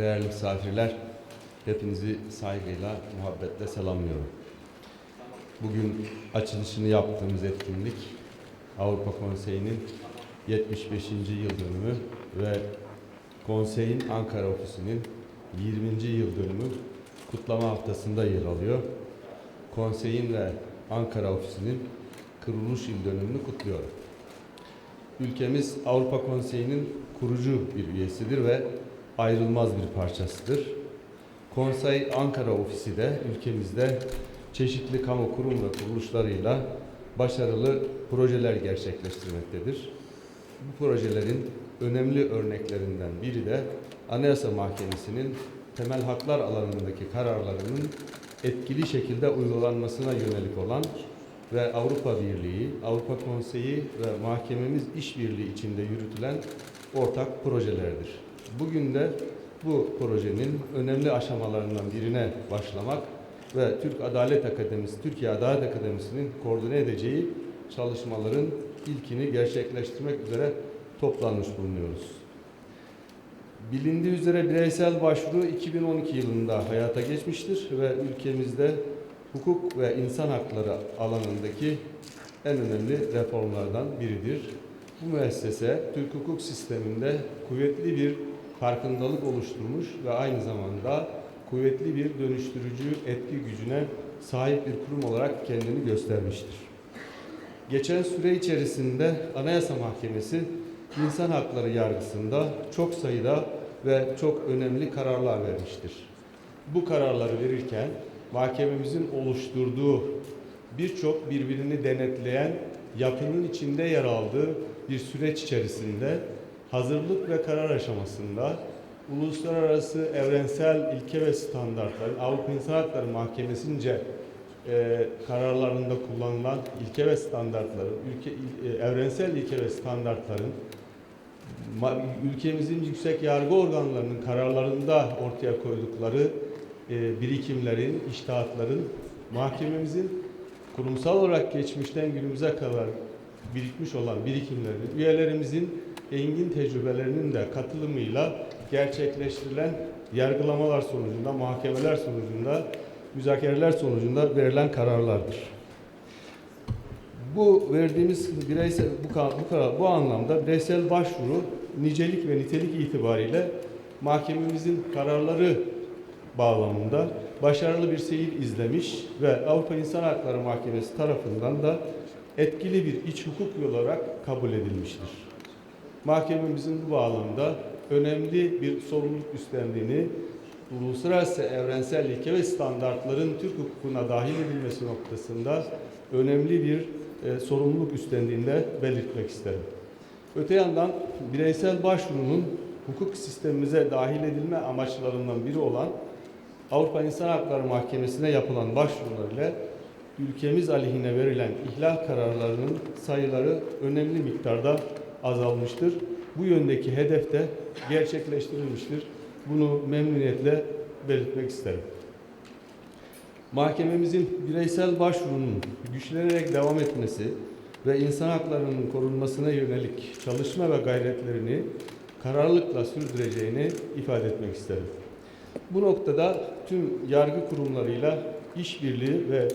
değerli misafirler, hepinizi saygıyla, muhabbetle selamlıyorum. Bugün açılışını yaptığımız etkinlik Avrupa Konseyi'nin 75. yıl dönümü ve konseyin Ankara ofisinin 20. yıl dönümü kutlama haftasında yer alıyor. Konseyin ve Ankara ofisinin kuruluş yıl dönümünü kutluyorum. Ülkemiz Avrupa Konseyi'nin kurucu bir üyesidir ve ayrılmaz bir parçasıdır. Konsey Ankara ofisi de ülkemizde çeşitli kamu kurum ve kuruluşlarıyla başarılı projeler gerçekleştirmektedir. Bu projelerin önemli örneklerinden biri de Anayasa Mahkemesi'nin temel haklar alanındaki kararlarının etkili şekilde uygulanmasına yönelik olan ve Avrupa Birliği, Avrupa Konseyi ve mahkememiz işbirliği içinde yürütülen ortak projelerdir. Bugün de bu projenin önemli aşamalarından birine başlamak ve Türk Adalet Akademisi, Türkiye Adalet Akademisi'nin koordine edeceği çalışmaların ilkini gerçekleştirmek üzere toplanmış bulunuyoruz. Bilindiği üzere bireysel başvuru 2012 yılında hayata geçmiştir ve ülkemizde hukuk ve insan hakları alanındaki en önemli reformlardan biridir. Bu müessese Türk hukuk sisteminde kuvvetli bir farkındalık oluşturmuş ve aynı zamanda kuvvetli bir dönüştürücü etki gücüne sahip bir kurum olarak kendini göstermiştir. Geçen süre içerisinde Anayasa Mahkemesi insan hakları yargısında çok sayıda ve çok önemli kararlar vermiştir. Bu kararları verirken mahkememizin oluşturduğu birçok birbirini denetleyen yapının içinde yer aldığı bir süreç içerisinde hazırlık ve karar aşamasında uluslararası evrensel ilke ve standartların Avrupa İnsan Hakları Mahkemesi'nce e, kararlarında kullanılan ilke ve standartların, ülke, e, evrensel ilke ve standartların ülkemizin yüksek yargı organlarının kararlarında ortaya koydukları e, birikimlerin, iştahatların mahkememizin kurumsal olarak geçmişten günümüze kadar birikmiş olan birikimlerin, üyelerimizin engin tecrübelerinin de katılımıyla gerçekleştirilen yargılamalar sonucunda, mahkemeler sonucunda, müzakereler sonucunda verilen kararlardır. Bu verdiğimiz bireysel bu, bu, bu anlamda bireysel başvuru nicelik ve nitelik itibariyle mahkememizin kararları bağlamında başarılı bir seyir izlemiş ve Avrupa İnsan Hakları Mahkemesi tarafından da etkili bir iç hukuk olarak kabul edilmiştir. Mahkememizin bu bağlamda önemli bir sorumluluk üstlendiğini, uluslararası evrensel ilke ve standartların Türk hukukuna dahil edilmesi noktasında önemli bir e, sorumluluk üstlendiğini de belirtmek isterim. Öte yandan bireysel başvurunun hukuk sistemimize dahil edilme amaçlarından biri olan Avrupa İnsan Hakları Mahkemesi'ne yapılan başvurular ile ülkemiz aleyhine verilen ihlal kararlarının sayıları önemli miktarda azalmıştır. Bu yöndeki hedef de gerçekleştirilmiştir. Bunu memnuniyetle belirtmek isterim. Mahkememizin bireysel başvurunun güçlenerek devam etmesi ve insan haklarının korunmasına yönelik çalışma ve gayretlerini kararlılıkla sürdüreceğini ifade etmek isterim. Bu noktada tüm yargı kurumlarıyla işbirliği ve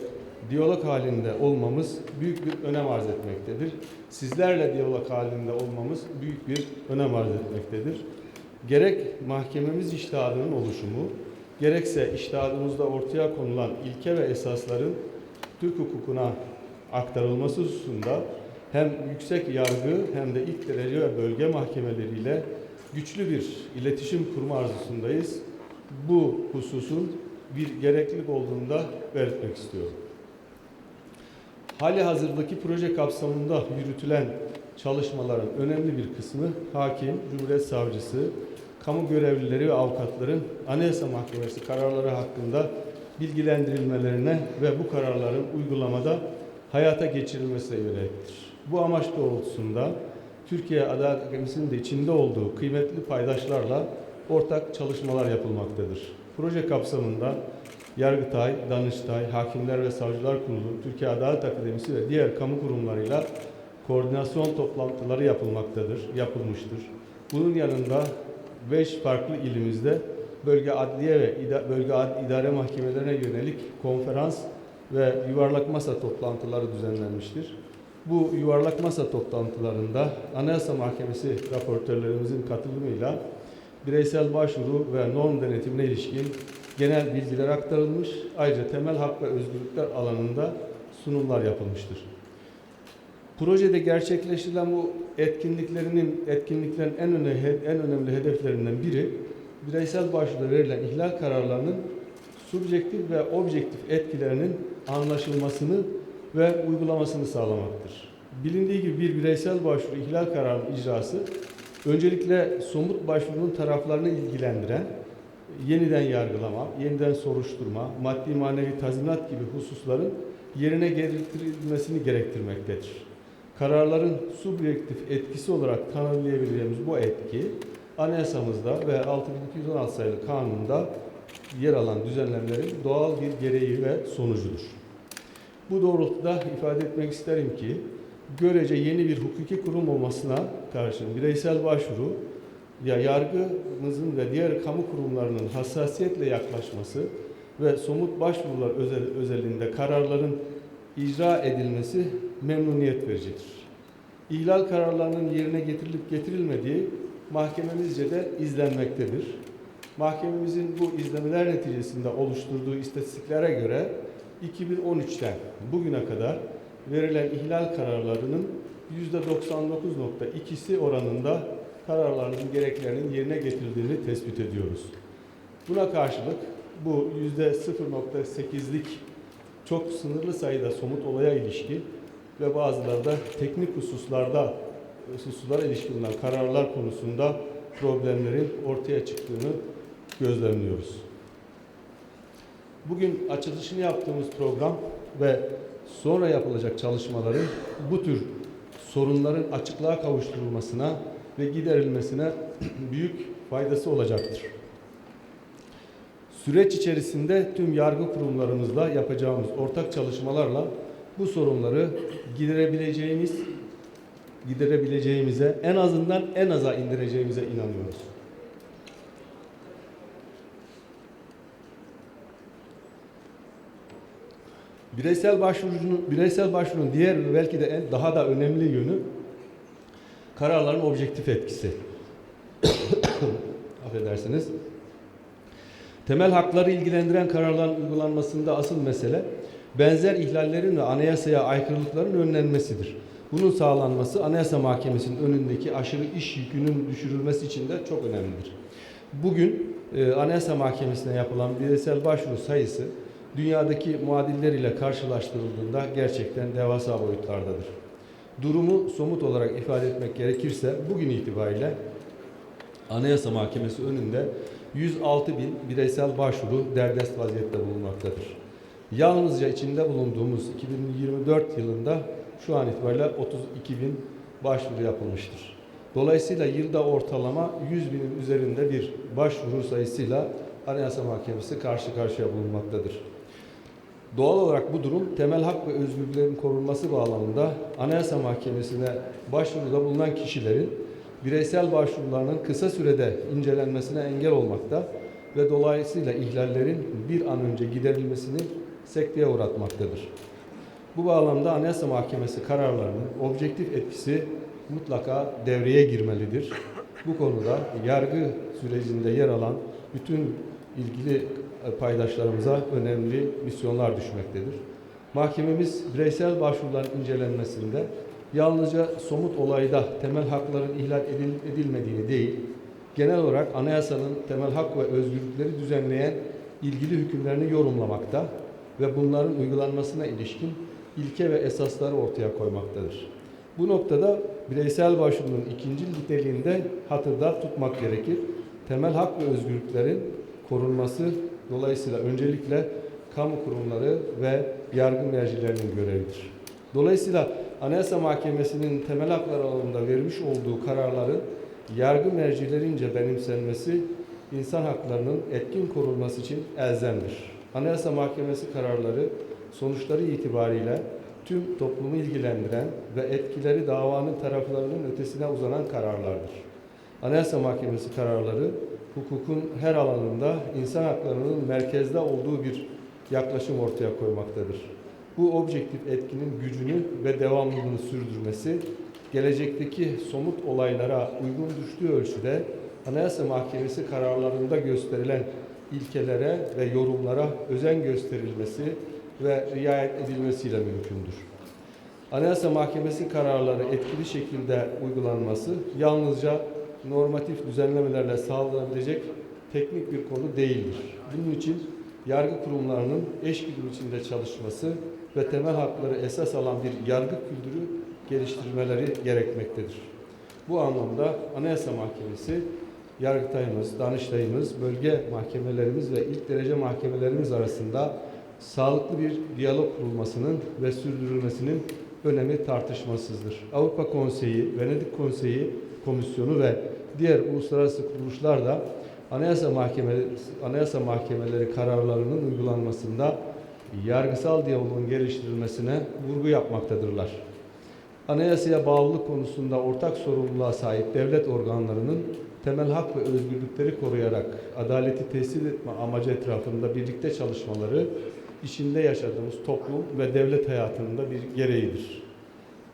diyalog halinde olmamız büyük bir önem arz etmektedir. Sizlerle diyalog halinde olmamız büyük bir önem arz etmektedir. Gerek mahkememiz iştihadının oluşumu, gerekse iştihadımızda ortaya konulan ilke ve esasların Türk hukukuna aktarılması hususunda hem yüksek yargı hem de ilk derece ve bölge mahkemeleriyle güçlü bir iletişim kurma arzusundayız. Bu hususun bir gereklilik olduğunu da belirtmek istiyorum. Hali hazırdaki proje kapsamında yürütülen çalışmaların önemli bir kısmı hakim, cumhuriyet savcısı, kamu görevlileri ve avukatların Anayasa Mahkemesi kararları hakkında bilgilendirilmelerine ve bu kararların uygulamada hayata geçirilmesine yöneliktir. Bu amaç doğrultusunda Türkiye Adalet Akademisi'nin de içinde olduğu kıymetli paydaşlarla ortak çalışmalar yapılmaktadır. Proje kapsamında Yargıtay, Danıştay, Hakimler ve Savcılar Kurulu, Türkiye Adalet Akademisi ve diğer kamu kurumlarıyla koordinasyon toplantıları yapılmaktadır, yapılmıştır. Bunun yanında 5 farklı ilimizde bölge adliye ve ida- bölge ad- idare mahkemelerine yönelik konferans ve yuvarlak masa toplantıları düzenlenmiştir. Bu yuvarlak masa toplantılarında Anayasa Mahkemesi raportörlerimizin katılımıyla bireysel başvuru ve norm denetimine ilişkin genel bilgiler aktarılmış. Ayrıca temel hak ve özgürlükler alanında sunumlar yapılmıştır. Projede gerçekleştirilen bu etkinliklerinin etkinliklerin en önemli en önemli hedeflerinden biri bireysel başvuruda verilen ihlal kararlarının subjektif ve objektif etkilerinin anlaşılmasını ve uygulamasını sağlamaktır. Bilindiği gibi bir bireysel başvuru ihlal kararının icrası öncelikle somut başvurunun taraflarını ilgilendiren yeniden yargılama, yeniden soruşturma, maddi manevi tazminat gibi hususların yerine getirilmesini gerektirmektedir. Kararların subjektif etkisi olarak tanımlayabileceğimiz bu etki anayasamızda ve 6216 sayılı kanunda yer alan düzenlemelerin doğal bir gereği ve sonucudur. Bu doğrultuda ifade etmek isterim ki görece yeni bir hukuki kurum olmasına karşın bireysel başvuru ya yargımızın ve diğer kamu kurumlarının hassasiyetle yaklaşması ve somut başvurular özel, özelinde kararların icra edilmesi memnuniyet vericidir. İhlal kararlarının yerine getirilip getirilmediği mahkememizce de izlenmektedir. Mahkememizin bu izlemeler neticesinde oluşturduğu istatistiklere göre 2013'ten bugüne kadar verilen ihlal kararlarının %99.2'si oranında kararların gereklerinin yerine getirildiğini tespit ediyoruz. Buna karşılık bu %0.8'lik çok sınırlı sayıda somut olaya ilişkin ve bazıları da teknik hususlarda hususlara ilişkin olan kararlar konusunda problemlerin ortaya çıktığını gözlemliyoruz. Bugün açılışını yaptığımız program ve sonra yapılacak çalışmaların bu tür sorunların açıklığa kavuşturulmasına ve giderilmesine büyük faydası olacaktır. Süreç içerisinde tüm yargı kurumlarımızla yapacağımız ortak çalışmalarla bu sorunları giderebileceğimiz giderebileceğimize en azından en aza indireceğimize inanıyoruz. Bireysel başvurunun bireysel başvurunun diğer belki de en daha da önemli yönü kararların objektif etkisi. Affedersiniz. Temel hakları ilgilendiren kararların uygulanmasında asıl mesele benzer ihlallerin ve anayasaya aykırılıkların önlenmesidir. Bunun sağlanması Anayasa Mahkemesi'nin önündeki aşırı iş yükünün düşürülmesi için de çok önemlidir. Bugün e, Anayasa Mahkemesi'ne yapılan bireysel başvuru sayısı dünyadaki muadilleriyle karşılaştırıldığında gerçekten devasa boyutlardadır. Durumu somut olarak ifade etmek gerekirse bugün itibariyle Anayasa Mahkemesi önünde 106 bin bireysel başvuru derdest vaziyette bulunmaktadır. Yalnızca içinde bulunduğumuz 2024 yılında şu an itibariyle 32 bin başvuru yapılmıştır. Dolayısıyla yılda ortalama 100 binin üzerinde bir başvuru sayısıyla Anayasa Mahkemesi karşı karşıya bulunmaktadır. Doğal olarak bu durum temel hak ve özgürlüklerin korunması bağlamında Anayasa Mahkemesi'ne başvuruda bulunan kişilerin bireysel başvurularının kısa sürede incelenmesine engel olmakta ve dolayısıyla ihlallerin bir an önce giderilmesini sekteye uğratmaktadır. Bu bağlamda Anayasa Mahkemesi kararlarının objektif etkisi mutlaka devreye girmelidir. Bu konuda yargı sürecinde yer alan bütün ilgili paydaşlarımıza önemli misyonlar düşmektedir. Mahkememiz bireysel başvuruların incelenmesinde yalnızca somut olayda temel hakların ihlal edil- edilmediğini değil, genel olarak anayasanın temel hak ve özgürlükleri düzenleyen ilgili hükümlerini yorumlamakta ve bunların uygulanmasına ilişkin ilke ve esasları ortaya koymaktadır. Bu noktada bireysel başvurunun ikinci niteliğinde hatırda tutmak gerekir. Temel hak ve özgürlüklerin korunması dolayısıyla öncelikle kamu kurumları ve yargı mercilerinin görevidir. Dolayısıyla Anayasa Mahkemesi'nin temel haklar alanında vermiş olduğu kararların yargı mercilerince benimsenmesi insan haklarının etkin korunması için elzemdir. Anayasa Mahkemesi kararları sonuçları itibariyle tüm toplumu ilgilendiren ve etkileri davanın taraflarının ötesine uzanan kararlardır. Anayasa Mahkemesi kararları hukukun her alanında insan haklarının merkezde olduğu bir yaklaşım ortaya koymaktadır. Bu objektif etkinin gücünü ve devamlılığını sürdürmesi, gelecekteki somut olaylara uygun düştüğü ölçüde Anayasa Mahkemesi kararlarında gösterilen ilkelere ve yorumlara özen gösterilmesi ve riayet edilmesiyle mümkündür. Anayasa Mahkemesi kararları etkili şekilde uygulanması yalnızca normatif düzenlemelerle sağlanabilecek teknik bir konu değildir. Bunun için yargı kurumlarının eşgüdüm içinde çalışması ve temel hakları esas alan bir yargı kültürü geliştirmeleri gerekmektedir. Bu anlamda Anayasa Mahkemesi, Yargıtayımız, Danıştayımız, bölge mahkemelerimiz ve ilk derece mahkemelerimiz arasında sağlıklı bir diyalog kurulmasının ve sürdürülmesinin önemi tartışmasızdır. Avrupa Konseyi, Venedik Konseyi Komisyonu ve diğer uluslararası kuruluşlar da Anayasa Mahkemeleri, Anayasa Mahkemeleri kararlarının uygulanmasında yargısal diyaloğun geliştirilmesine vurgu yapmaktadırlar. Anayasaya bağlılık konusunda ortak sorumluluğa sahip devlet organlarının temel hak ve özgürlükleri koruyarak adaleti tesis etme amacı etrafında birlikte çalışmaları içinde yaşadığımız toplum ve devlet hayatının da bir gereğidir.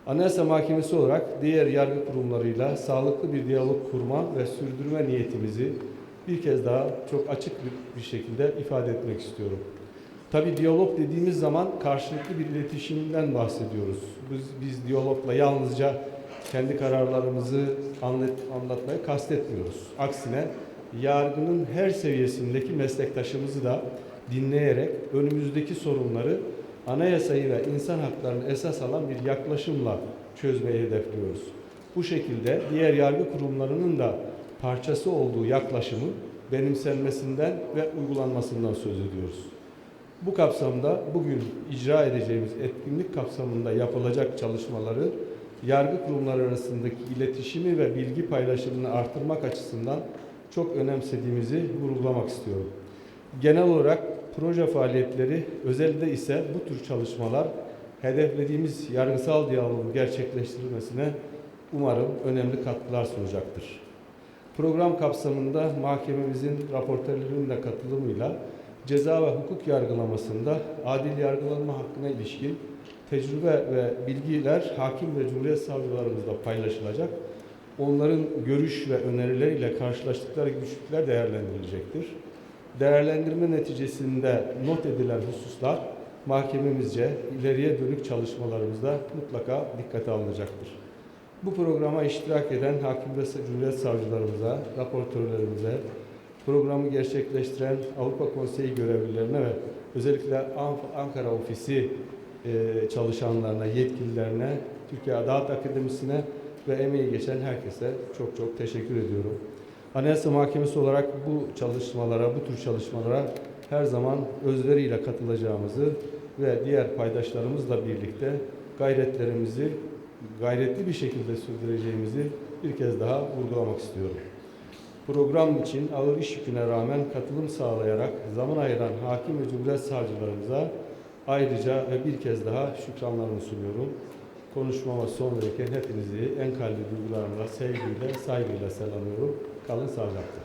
Anayasa Mahkemesi olarak diğer yargı kurumlarıyla sağlıklı bir diyalog kurma ve sürdürme niyetimizi bir kez daha çok açık bir, şekilde ifade etmek istiyorum. Tabi diyalog dediğimiz zaman karşılıklı bir iletişimden bahsediyoruz. Biz, biz diyalogla yalnızca kendi kararlarımızı anlat, anlatmayı kastetmiyoruz. Aksine yargının her seviyesindeki meslektaşımızı da dinleyerek önümüzdeki sorunları anayasayı ve insan haklarını esas alan bir yaklaşımla çözmeyi hedefliyoruz. Bu şekilde diğer yargı kurumlarının da parçası olduğu yaklaşımın benimsenmesinden ve uygulanmasından söz ediyoruz. Bu kapsamda bugün icra edeceğimiz etkinlik kapsamında yapılacak çalışmaları yargı kurumları arasındaki iletişimi ve bilgi paylaşımını artırmak açısından çok önemsediğimizi vurgulamak istiyorum. Genel olarak proje faaliyetleri, özellikle ise bu tür çalışmalar hedeflediğimiz yargısal diyaloğun gerçekleştirilmesine umarım önemli katkılar sunacaktır. Program kapsamında mahkememizin raportörlerinin de katılımıyla ceza ve hukuk yargılamasında adil yargılanma hakkına ilişkin tecrübe ve bilgiler hakim ve cumhuriyet savcılarımızla paylaşılacak. Onların görüş ve önerileriyle karşılaştıkları güçlükler değerlendirilecektir. Değerlendirme neticesinde not edilen hususlar mahkememizce ileriye dönük çalışmalarımızda mutlaka dikkate alınacaktır. Bu programa iştirak eden hakim ve cumhuriyet savcılarımıza, raportörlerimize, programı gerçekleştiren Avrupa Konseyi görevlilerine ve özellikle Ankara Ofisi e, çalışanlarına, yetkililerine, Türkiye Adalet Akademisi'ne ve emeği geçen herkese çok çok teşekkür ediyorum. Anayasa Mahkemesi olarak bu çalışmalara, bu tür çalışmalara her zaman özveriyle katılacağımızı ve diğer paydaşlarımızla birlikte gayretlerimizi gayretli bir şekilde sürdüreceğimizi bir kez daha vurgulamak istiyorum. Program için ağır iş yüküne rağmen katılım sağlayarak zaman ayıran hakim ve cumhuriyet savcılarımıza ayrıca ve bir kez daha şükranlarımı sunuyorum. Konuşmama son verirken hepinizi en kalbi duygularımla, sevgiyle, saygıyla selamlıyorum. Kalın sağlıcakla.